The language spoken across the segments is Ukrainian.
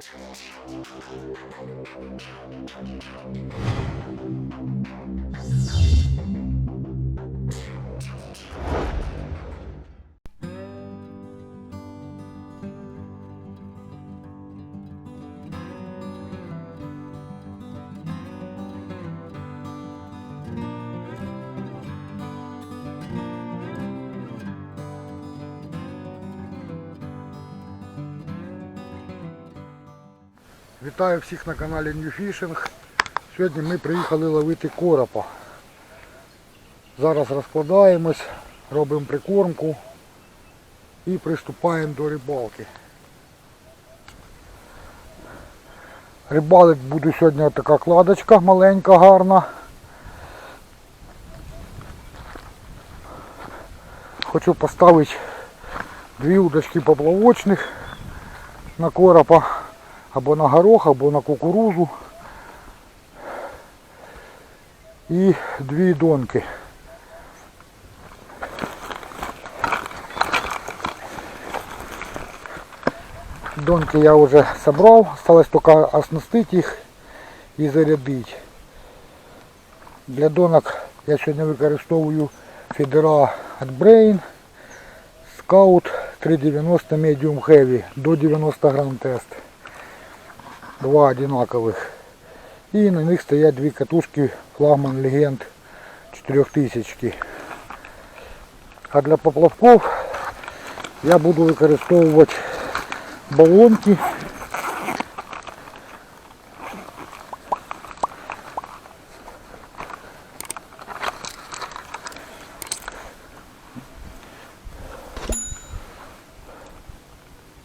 Thank you. Вітаю всіх на каналі New Fishing. Сьогодні ми приїхали ловити коропа. Зараз розкладаємось, робимо прикормку і приступаємо до рибалки. Рибалить буде сьогодні така кладочка маленька, гарна. Хочу поставити дві удочки поплавочних на коропа або на горох, або на кукурузу. І дві донки. Донки я вже собрав, осталось тільки оснастити їх і зарядити. Для донок я сьогодні використовую фідера від Brain Scout 390 Medium Heavy до 90 грам тест. Два одинаковых. І на них стоять дві катушки флагман Легенд 4000. А для поплавков я буду використовувати балонки.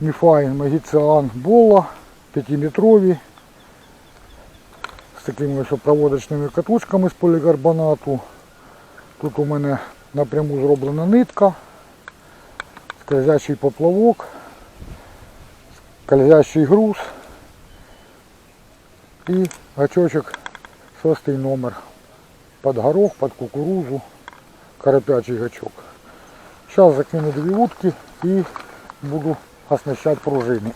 Міфайн Магіціан Болла 5-метрові з такими ось проводочними катушками з полікарбонату. Тут у мене напряму зроблена нитка, скользячий поплавок, скользящий груз і гачочок шостий номер. Під горох, під кукурузу, карапячий гачок. Зараз закину дві утки і буду оснащать пружини.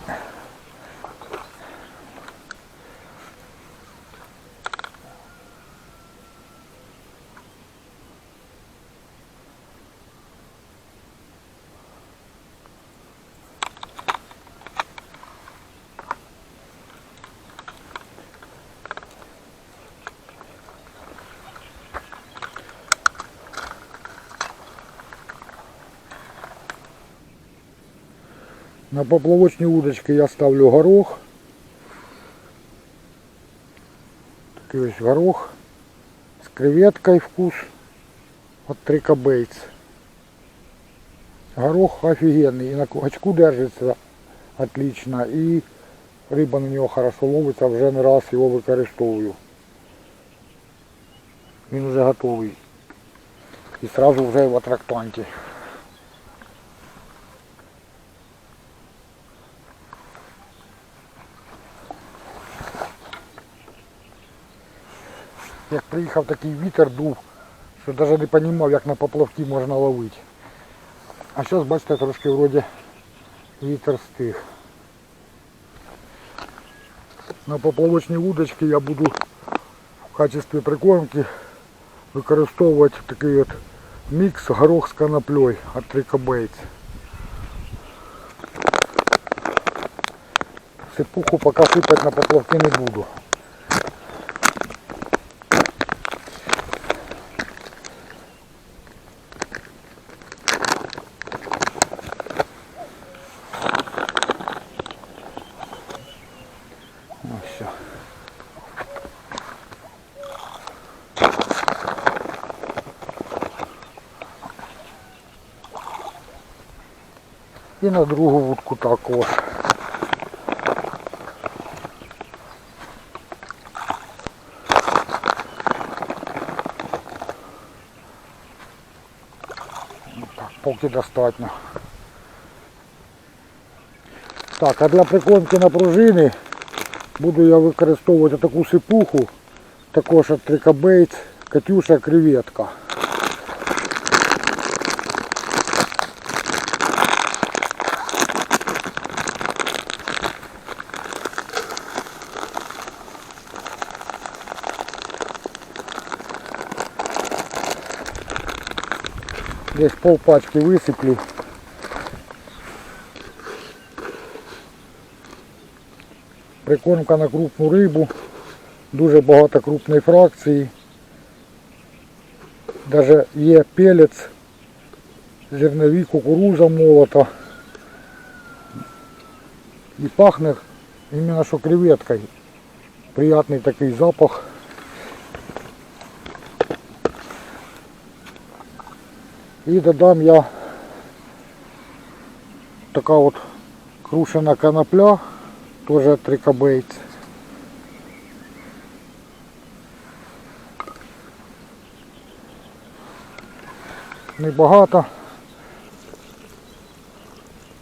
На поплавочні удочки я ставлю горох. Такий ось горох з креветкою вкус от Трика Бейтс. Горох офігенний і на гачку держиться отлично і риба на нього хорошо ловиться, вже не раз його використовую. Він вже готовий. І сразу вже в атрактанті. Як приїхав такий вітер дув, що навіть не розумів, як на поплавки можна ловити. А зараз, бачите, трошки вроді вітер стих. На поплавочні удочки я буду в качестві прикормки використовувати такий от мікс горох з коноплею від Трикобейтс. Сипуху поки сипати на поплавки не буду. Ну все. І на другу вудку також. Ну Так, поки достатньо. Так, а для прикормки на пружини Буду я використовувати таку сипуху, також від трикобейт, Катюша креветка. Десь пол пачки висиплю. Прикормка на крупну рибу. Дуже багато крупної фракції. Даже є пелець, зернові, кукуруза молота. І пахне іменно що креветкою. Приятний такий запах. І додам я така от крушена конопля, теж трикобейц. Небагато.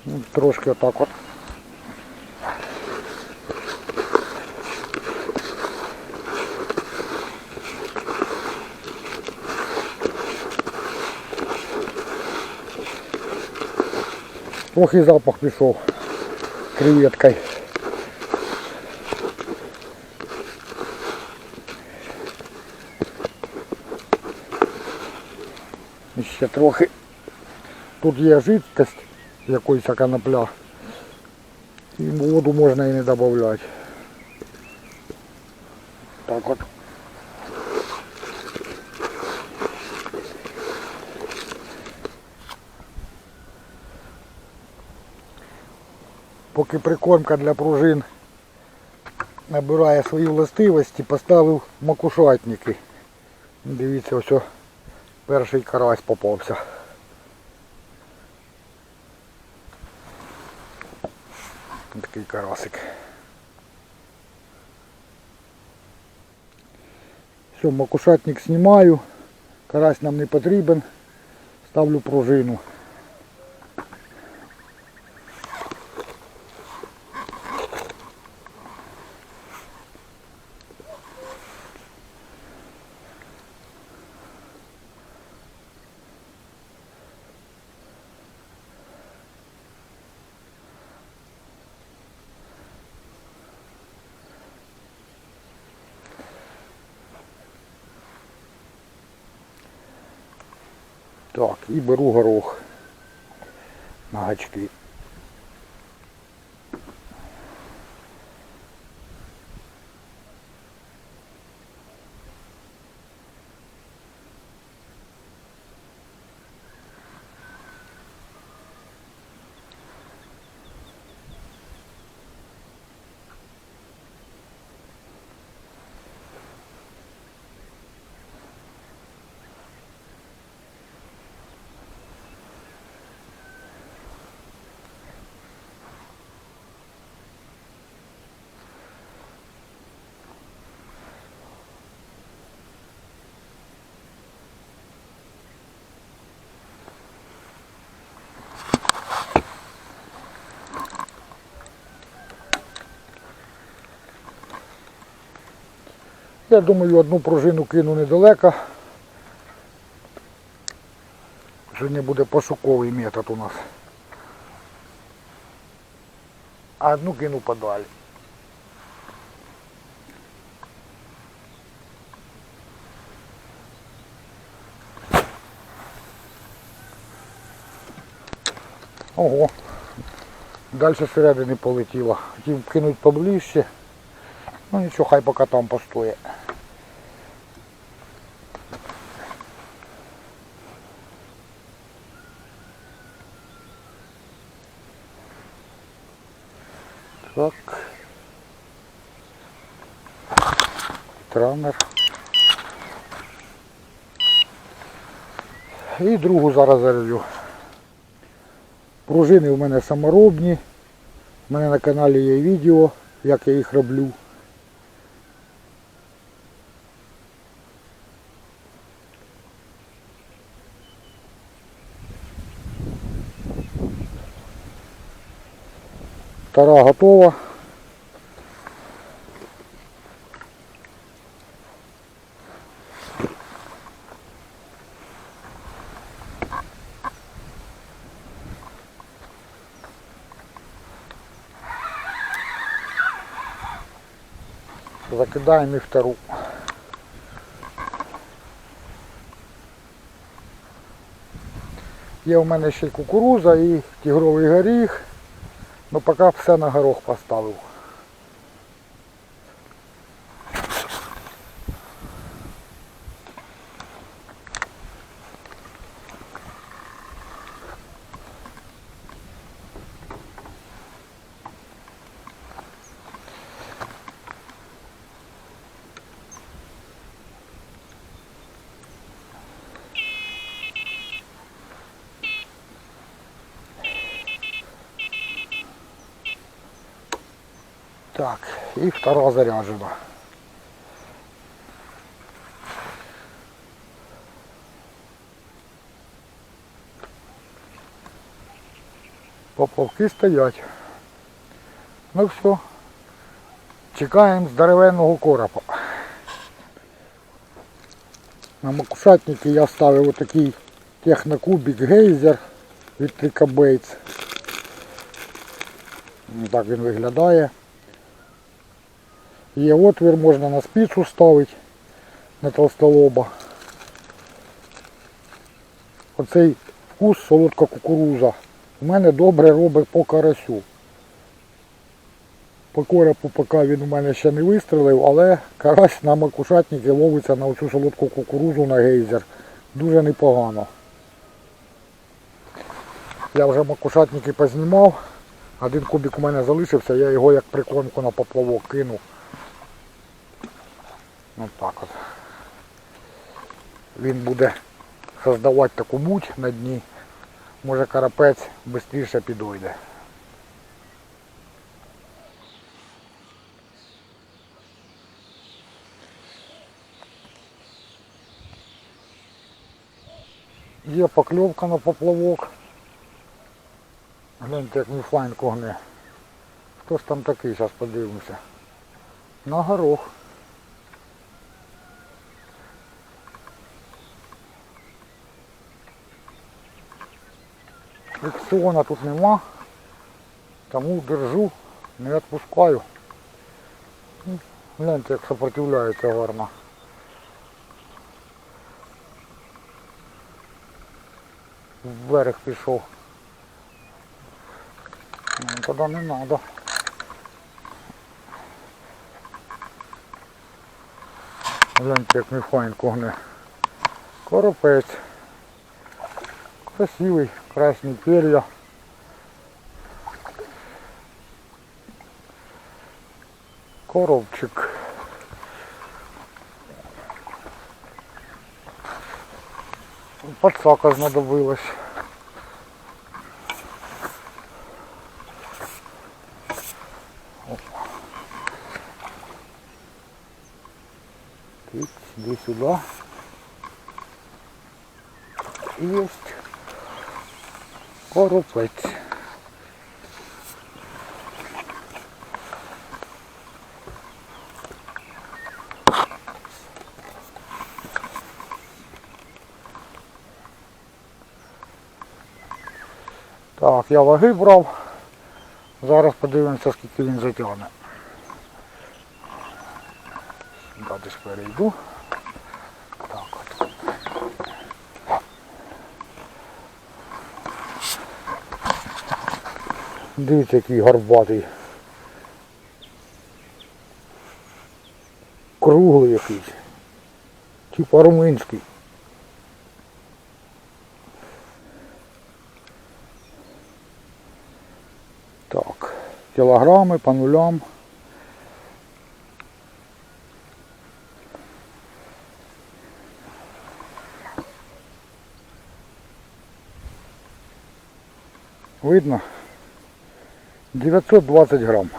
Ну, Трошки отак от. Трохи запах пішов креветкой. І ще трохи. Тут є жидкость якоїсь конопля. І воду можна і не додавати. Так от. Поки прикормка для пружин набирає свої властивості, поставив макушатники. Дивіться, ось перший карась попався. Такий карасик. Все, макушатник знімаю. Карась нам не потрібен. Ставлю пружину. Так, і беру горох на гачки. Я думаю, одну пружину кину недалеко. Сьогодні буде пошуковий метод у нас. А одну кину подалі. Ого. Далі всередини полетіло. Хотів кинуть поближче. Ну нічого, хай поки там постоє. Так. Транер. І другу зараз заряджу. Пружини у мене саморобні. У мене на каналі є відео, як я їх роблю. Тара готова. Закидаємо і втору. Є у мене ще й кукуруза і тігровий горіх. Ну поки все на горох поставив. Так, і втора заряджена. Поплавки стоять. Ну все. Чекаємо здоровенного коропа. На макушатники я ставив отакий технокубик гейзер від Трикабейтс. Так він виглядає. Є отвір, можна на спицю ставити на толстолоба. Оцей вкус солодка кукуруза. У мене добре робить по карасю. По коропу поки він у мене ще не вистрелив, але карась на макушатники ловиться на оцю солодку кукурузу на гейзер. Дуже непогано. Я вже макушатники познімав. Один кубик у мене залишився, я його як прикормку на поплавок кинув. Ось так от. Він буде создавати таку муть на дні. Може карапець швидше підойде. Є покльовка на поплавок. Гляньте, як мій флайн когне. Хто ж там такий, зараз подивимося. На горох. Фрикціона тут нема, тому держу, не відпускаю. Ну, Гляньте, як сопротивляється гарно. Вверх пішов. Ну, тоді не треба. Гляньте, як мій когне. Коропець. Красивый, красні пер'я. Коровчик. Подсака знадобилась. Так, сюди сюди. Есть. Коропець. Так, я ваги брав. Зараз подивимося, скільки він затягне. Сюди десь перейду. Дивіться, який гарбатий. Круглий якийсь. Типа румунський. Так, кілограми по нулям. Видно? 920 грамм.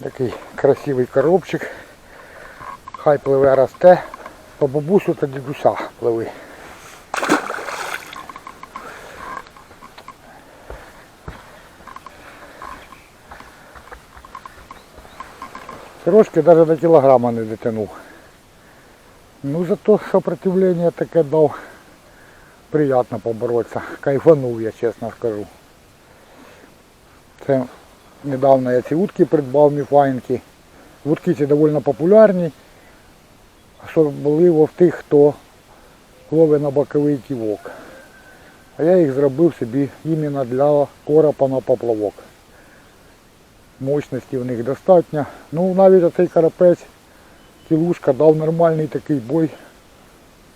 Такий красивий коробчик. Хай пливе росте. По бабусю та дідуся пливи. Трошки навіть до кілограма не дотягнув. Ну зато сопротивление таке дав. Приятно поборотися. Кайфанув я, чесно скажу. Це недавно я ці утки придбав міфайнки. Вудки ці доволі популярні, особливо в тих, хто ловить на боковий ківок. А я їх зробив собі іменно для коропа на поплавок. Мощності в них достатньо. Ну навіть оцей карапець, кілушка дав нормальний такий бой.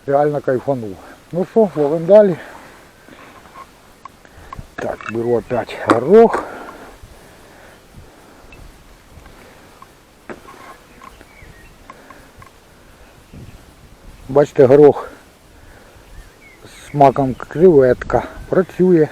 Реально кайфанув. Ну що, ловимо далі. Так, беру опять горох. Бачите, горох з маком креветка. Працює.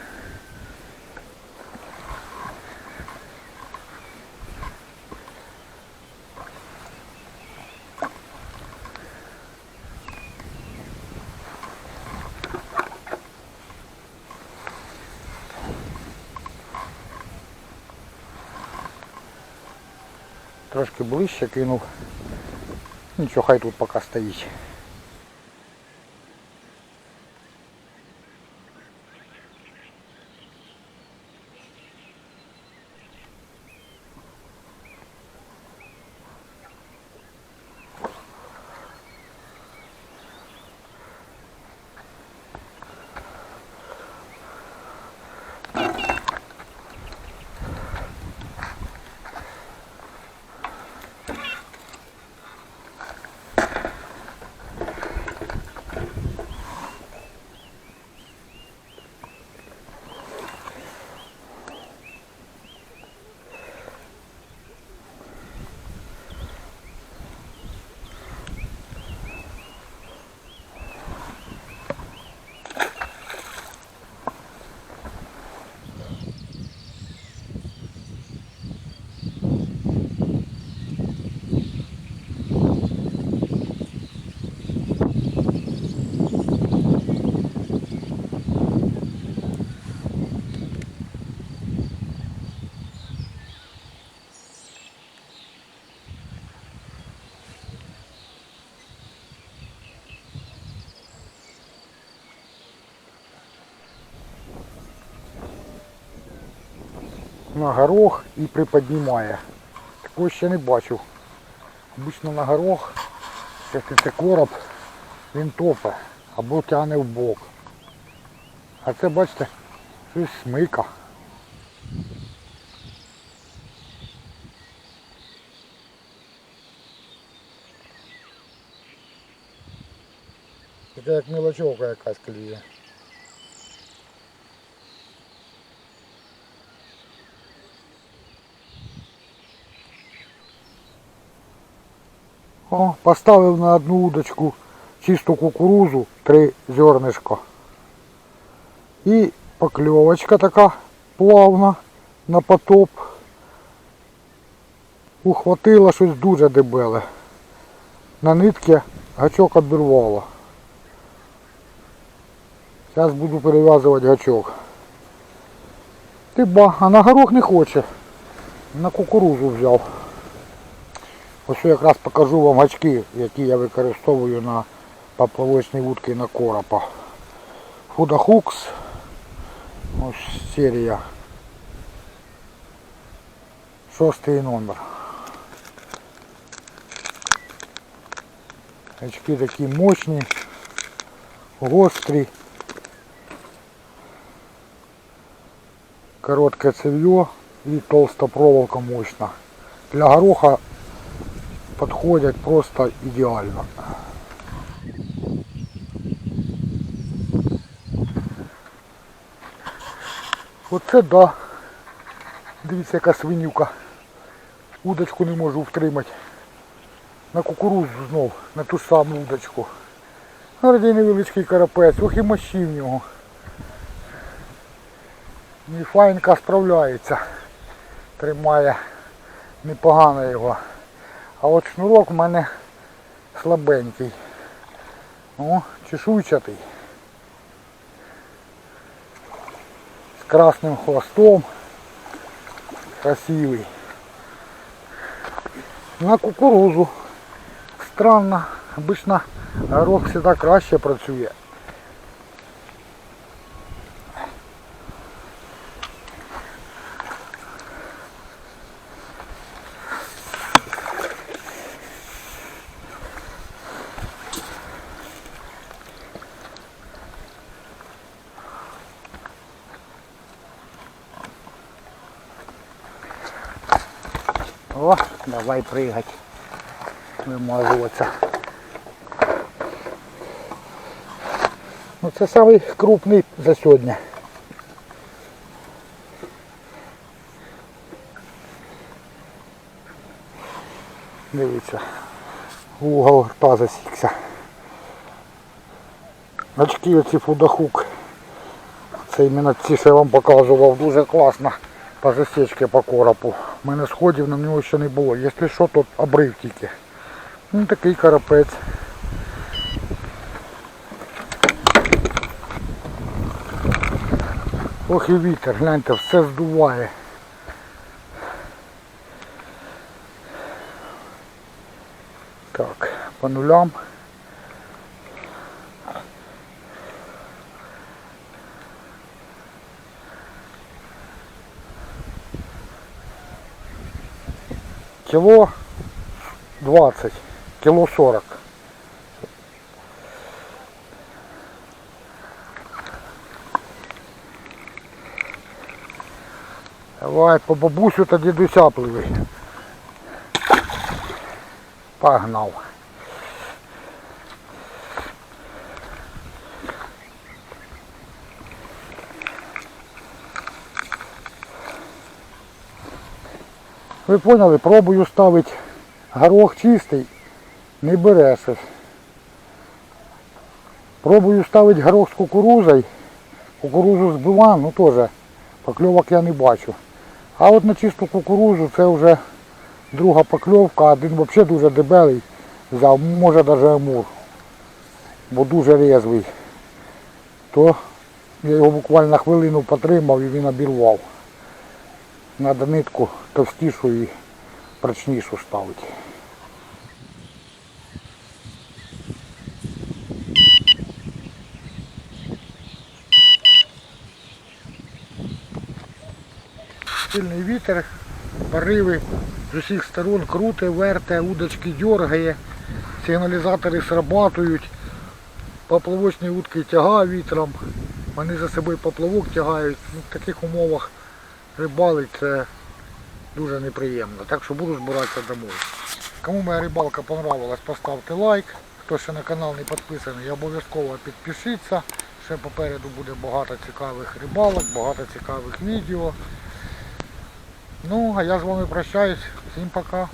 Трошки ближче кинув. Нічого, хай тут поки стоїть. На горох і приподнімає. Такого ще не бачив. Обично на горох, якщо це короб, він топе або тягне в бок. А це бачите, щось смика. Це як мілочовка якась клює. О, поставив на одну удочку чисту кукурузу, три зернишка. І покльовочка така плавна на потоп. Ухватила щось дуже дебеле. На нитки гачок обірвало. Зараз буду перев'язувати гачок. Ти ба, а на горох не хоче. На кукурузу взяв. Ось якраз покажу вам гачки, які я використовую на поплавочні вудки на коропа. Худахукс. Ось серія. Шостий номер. Гачки такі мощні, гострі. Коротке цевье і толста проволока мощна. Для гороха подходят просто идеально. Оце да. Дивіться, яка свинюка. Удочку не можу втримати. На кукурузу знов, на ту саму удочку. Гарний невеличкий карапець, ох і мощі в нього. Міфайнка справляється. Тримає непогано його. А от шнурок в мене слабенький. О, чешуйчатий. З красним хвостом. Красивий. На кукурузу. Странно. Обично горох завжди краще працює. О, давай пригать. Вимазуватися. Ну це самий крупний за сьогодні. Дивіться, угол рта засікся. Очки оці фудахук. Це іменно ці, що я вам показував, дуже класно по засічці по коропу. У мене сходів на нього ще не було. Якщо що, то обрив тільки. Ну такий карапець. Ох і вітер, гляньте, все здуває. Так, по нулям. Кило 20, кило 40. Давай по бабусю та дідуся пливи. Погнав. Ви поняли, пробую ставити горох чистий, не бере. Пробую ставити горох з кукурузою, кукурузу збивав, ну теж покльовок я не бачу. А от на чисту кукурузу це вже друга покльовка, один взагалі дуже дебелий взяв, може навіть амур, бо дуже резвий. То я його буквально хвилину потримав і він обірвав. Надо нитку товстішу і прочнішу ставити. Сильний вітер, пориви з усіх сторон круте, верте, удочки дергає, сигналізатори срабатують, поплавочні утки тягає вітром, вони за собою поплавок тягають. В таких умовах рибалить це дуже неприємно. Так що буду збиратися домой. Кому моя рибалка понравилась, поставте лайк. Хто ще на канал не підписаний, обов'язково підпишіться. Ще попереду буде багато цікавих рибалок, багато цікавих відео. Ну, а я з вами прощаюсь. Всім пока.